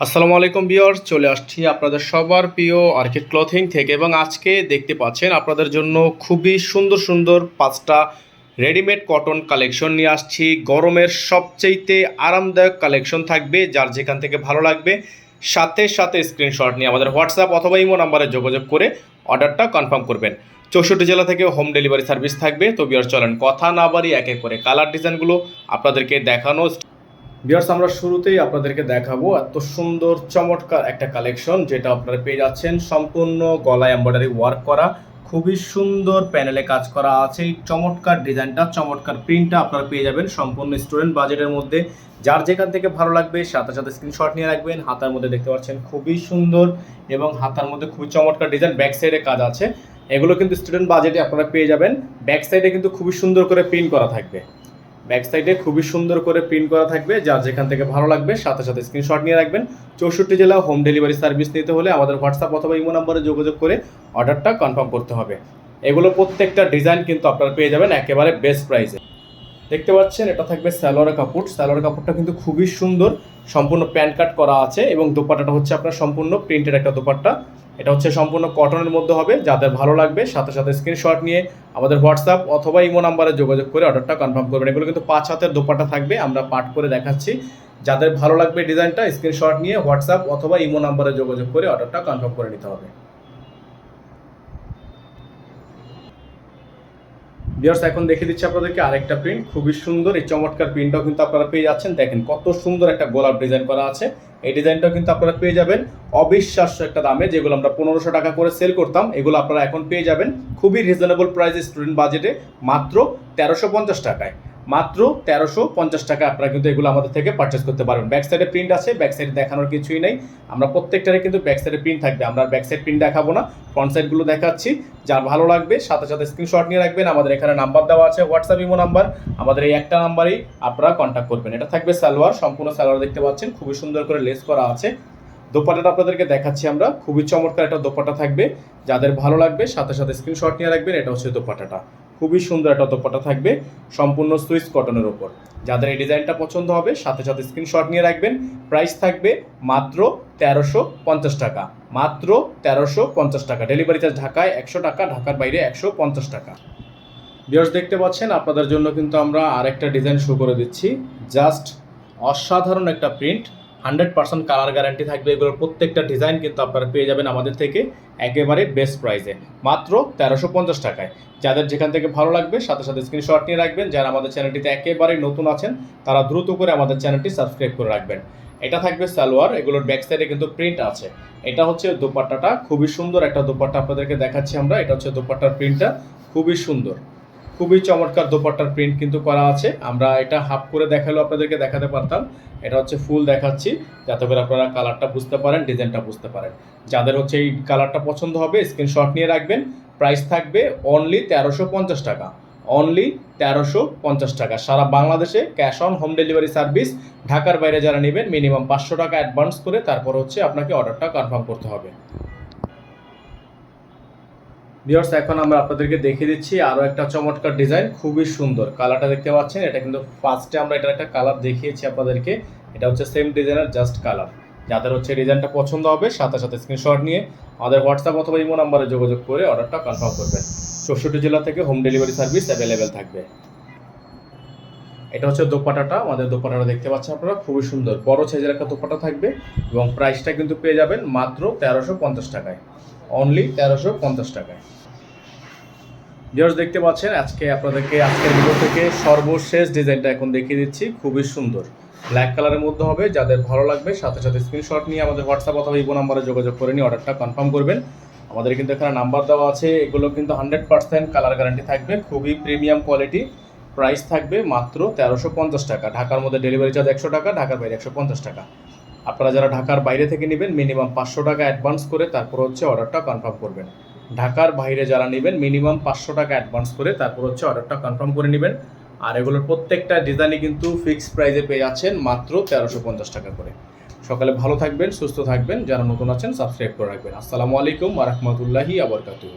আসসালামু আলাইকুম বিয়র চলে আসছি আপনাদের সবার প্রিয় আর্কিড ক্লথিং থেকে এবং আজকে দেখতে পাচ্ছেন আপনাদের জন্য খুবই সুন্দর সুন্দর পাঁচটা রেডিমেড কটন কালেকশন নিয়ে আসছি। গরমের সবচেয়েতে আরামদায়ক কালেকশন থাকবে, যার যেখান থেকে ভালো লাগবে। সাথে সাথে স্ক্রিনশট নিয়ে আমাদের হোয়াটসঅ্যাপ অথবা ইমো নাম্বারে যোগাযোগ করে অর্ডারটা কনফার্ম করবেন। চৌষট্টি জেলা থেকে হোম ডেলিভারি সার্ভিস থাকবে। তো বিয়ার চলেন কথা না বাড়ি এক এক করে কালার ডিজাইনগুলো আপনাদেরকে দেখানো বিয়ার্স আমরা শুরুতেই আপনাদেরকে দেখাবো এত সুন্দর, চমৎকার একটা কালেকশন যেটা আপনারা পেয়ে যাচ্ছেন। সম্পূর্ণ গলা এম্ব্রয়ডারি ওয়ার্ক করা, খুবই সুন্দর প্যানেলে কাজ করা আছে। এই চমৎকার ডিজাইনটা চমৎকার প্রিন্টটা আপনারা পেয়ে যাবেন সম্পূর্ণ স্টুডেন্ট বাজেটের মধ্যে। যার যেখান থেকে ভালো লাগবে, সাথে সাথে স্ক্রিনশট নিয়ে রাখবেন। হাতার মধ্যে দেখতে পাচ্ছেন, খুবই সুন্দর এবং হাতার মধ্যে খুবই চমৎকার ডিজাইন ব্যাক সাইডে কাজ আছে। এগুলো কিন্তু স্টুডেন্ট বাজেটে আপনারা পেয়ে যাবেন। ব্যাক সাইডে কিন্তু খুবই সুন্দর করে প্রিন্ট করা থাকবে। ব্যাক সাইডে খুবই সুন্দর করে প্রিন্ট করা থাকবে, যার যেখান থেকে ভালো লাগবে, সাথে সাথে স্ক্রিনশট নিয়ে রাখবেন। চৌষট্টি জেলা হোম ডেলিভারি সার্ভিস নিতে হলে আমাদের হোয়াটসঅ্যাপ অথবা ইমো নম্বরে যোগাযোগ করে অর্ডারটা কনফার্ম করতে হবে। এগুলো প্রত্যেকটা ডিজাইন কিন্তু আপনারা পেয়ে যাবেন, একেবারে বেস্ট প্রাইসে দেখতে পাচ্ছেন, এটা থাকবে স্যালোয়ার কাপড়। স্যালোয়ার কাপড়টা কিন্তু খুবই সুন্দর। সম্পূর্ণ প্যান্ট কাট করা আছে এবং দোপাট্টাটা হচ্ছে আপনার সম্পূর্ণ প্রিন্টের একটা দোপাট্টা। এটা হচ্ছে সম্পূর্ণ কটনের মধ্যে হবে। যাদের ভালো লাগবে, সাথে সাথে স্ক্রিনশট নিয়ে আমাদের হোয়াটসঅ্যাপ অথবা ইমো নাম্বারে যোগাযোগ করে অর্ডারটা কনফার্ম করবেন। এগুলো কিন্তু পাঁচ হাতের দোপাট্টা থাকবে, আমরা পাঠ করে দেখাচ্ছি। যাদের ভালো লাগবে ডিজাইনটা স্ক্রিনশট নিয়ে হোয়াটসঅ্যাপ অথবা ইমো নাম্বারে যোগাযোগ করে অর্ডারটা কনফার্ম করে নিতে হবে। বিয়ার্স এখন দেখে দিচ্ছি আপনাদেরকে আরেকটা প্রিন্ট খুবই সুন্দর। এই চমৎকার প্রিন্টটাও কিন্তু আপনারা পেয়ে যাচ্ছেন। দেখেন কত সুন্দর একটা গোলাপ ডিজাইন করা আছে। এই ডিজাইনটাও কিন্তু আপনারা পেয়ে যাবেন অবিশ্বাস্য একটা দামে, যেগুলো আমরা পনেরোশো টাকা করে সেল করতাম, এগুলো আপনারা এখন পেয়ে যাবেন। খুবই রিজনেবল প্রাইসে স্টুডেন্ট বাজেটে মাত্র তেরোশো পঞ্চাশ টাকায়। মাত্র তেরোশো পঞ্চাশ টাকা আপনারা কিন্তু এগুলো আমাদের থেকে পারচেস করতে পারবেন। ব্যাক সাইডে প্রিন্ট আছে ব্যাক সাইডে দেখানোর কিছুই নেই। আমরা প্রত্যেকটারে কিন্তু ব্যাক সাইডে প্রিন্ট থাকবে। আমরা ব্যাক সাইড প্রিন্ট দেখাবো না। ফ্রন্ট সাইডগুলো দেখাচ্ছি। যার ভালো লাগবে, সাথে সাথে স্ক্রিনশট নিয়ে রাখবেন। আমাদের এখানে নাম্বার দেওয়া আছে হোয়াটসঅ্যাপ ইমো নাম্বার আমাদের এই একটা নাম্বারেই আপনারা কন্ট্যাক্ট করবেন। এটা থাকবে সালোয়ার, সম্পূর্ণ সালোয়ার দেখতে পাচ্ছেন। খুবই সুন্দর করে লেস করা আছে। দোপাটাটা আপনাদেরকে দেখাচ্ছি আমরা। খুবই চমৎকার একটা দোপাটা থাকবে। যাদের ভালো লাগবে, সাথে সাথে স্ক্রিনশট নিয়ে রাখবেন। এটা হচ্ছে দোপাটাটা খুবই সুন্দর একটা দোপাটা থাকবে, সম্পূর্ণ সুইস কটনের ওপর যাদের এই ডিজাইনটা পছন্দ হবে, সাথে সাথে স্ক্রিনশট নিয়ে রাখবেন। প্রাইস থাকবে মাত্র তেরোশো পঞ্চাশ টাকা। মাত্র তেরোশো পঞ্চাশ টাকা। ডেলিভারি চার্জ ঢাকায় একশো টাকা, ঢাকার বাইরে একশো পঞ্চাশ টাকা। বিয়ার্স দেখতে পাচ্ছেন, আপনাদের জন্য কিন্তু আমরা আরেকটা ডিজাইন শো করে দিচ্ছি। জাস্ট অসাধারণ একটা print hundred percent colour guarantee থাকবে। এগুলোর প্রত্যেকটা ডিজাইন কিন্তু আপনারা পেয়ে যাবেন আমাদের থেকে একেবারে বেস্ট প্রাইসে। মাত্র তেরোশো পঞ্চাশ টাকায়। যাদের যেখান থেকে ভালো লাগবে, সাথে সাথে স্ক্রিনশট নিয়ে রাখবেন। যারা আমাদের চ্যানেলটিতে একেবারে নতুন আছেন, তারা দ্রুত করে আমাদের চ্যানেলটি সাবস্ক্রাইব করে রাখবেন। এটা থাকবে সালোয়ার। এগুলোর ব্যাক সাইডে কিন্তু প্রিন্ট আছে। এটা হচ্ছে দোপাট্টাটা। খুবই সুন্দর একটা দোপাট্টা আপনাদেরকে দেখাচ্ছি আমরা। এটা হচ্ছে দোপাট্টার প্রিন্টটা খুবই সুন্দর। খুবই চমৎকার দোপাট্টার প্রিন্ট কিন্তু করা আছে। আমরা এটা হাফ করে দেখালেও আপনাদেরকে দেখাতে পারতাম। এটা হচ্ছে ফুল দেখাচ্ছি, যাতে করে আপনারা কালারটা বুঝতে পারেন ডিজাইনটা বুঝতে পারেন। যাদের হচ্ছে এই কালারটা পছন্দ হবে স্ক্রিনশট নিয়ে রাখবেন। প্রাইস থাকবে অনলি তেরোশো পঞ্চাশ টাকা। অনলি তেরোশো পঞ্চাশ টাকা। সারা বাংলাদেশে cash on home delivery service ঢাকার বাইরে যারা নেবেন মিনিমাম পাঁচশো টাকা অ্যাডভান্স করে তারপর হচ্ছে আপনাকে অর্ডারটা কনফার্ম করতে হবে। ভিউয়ার্স এখন আমরা আপনাদেরকে দেখিয়ে দিচ্ছি আরও একটা চমৎকার ডিজাইন খুবই সুন্দর। কালারটা দেখতে পাচ্ছেন, এটা কিন্তু ফার্স্টে আমরা এটার একটা কালার দেখিয়েছি আপনাদেরকে। এটা হচ্ছে সেম ডিজাইনের জাস্ট কালার যাদের হচ্ছে ডিজাইনটা পছন্দ হবে, সাথে সাথে স্ক্রিনশট নিয়ে আমাদের হোয়াটসঅ্যাপ অথবা ইমো নাম্বারে যোগাযোগ করে অর্ডারটা কনফার্ম করবেন। চৌষট্টি জেলা থেকে হোম ডেলিভারি সার্ভিস অ্যাভেলেবেল থাকবে। এটা হচ্ছে দোপাটাটা, আমাদের দোপাটাটা দেখতে পাচ্ছেন আপনারা, খুবই সুন্দর। বড় সাইজের একটা দোপাটা থাকবে এবং প্রাইসটা কিন্তু পেয়ে যাবেন মাত্র তেরোশো পঞ্চাশ টাকায়। অনলি তেরোশো পঞ্চাশ টাকায়। ভিউয়ার্স দেখতে পাচ্ছেন, আজকে আপনাদেরকে, আজকের ভিডিও থেকে সর্বশেষ ডিজাইনটা এখন দেখিয়ে দিচ্ছি। খুবই সুন্দর। ব্ল্যাক কালারের মধ্যে হবে, যাদের ভালো লাগবে, সাথে সাথে স্ক্রিনশট নিয়ে আমাদের হোয়াটসঅ্যাপ অথবা ইবো নাম্বারে যোগাযোগ করে নিয়ে অর্ডারটা কনফার্ম করবেন। আমাদের কিন্তু এখানে নাম্বার দেওয়া আছে, এগুলো কিন্তু হান্ড্রেড পার্সেন্ট কালার গ্যারান্টি থাকবে, খুবই প্রিমিয়াম কোয়ালিটি প্রাইস থাকবে মাত্র তেরোশো পঞ্চাশ টাকা। ঢাকার মধ্যে ডেলিভারি চার্জ একশো টাকা, ঢাকার বাইরে একশো পঞ্চাশ টাকা। আপনারা যারা ঢাকার বাইরে থেকে নেবেন মিনিমাম পাঁচশো টাকা অ্যাডভান্স করে তারপর হচ্ছে অর্ডারটা কনফার্ম করবেন। ঢাকার বাইরে যারা নেবেন মিনিমাম পাঁচশো টাকা অ্যাডভান্স করে তারপর হচ্ছে অর্ডারটা কনফার্ম করে নেবেন। আর এগুলোর প্রত্যেকটা ডিজাইনই কিন্তু ফিক্সড প্রাইসে পেয়ে যাচ্ছেন মাত্র তেরোশো পঞ্চাশ টাকা করে। সকালে ভালো থাকবেন, সুস্থ থাকবেন, যারা নতুন আছেন সাবস্ক্রাইব করে রাখবেন। আসসালামু আলাইকুম রহমতুল্লাহি আবরকাতুহ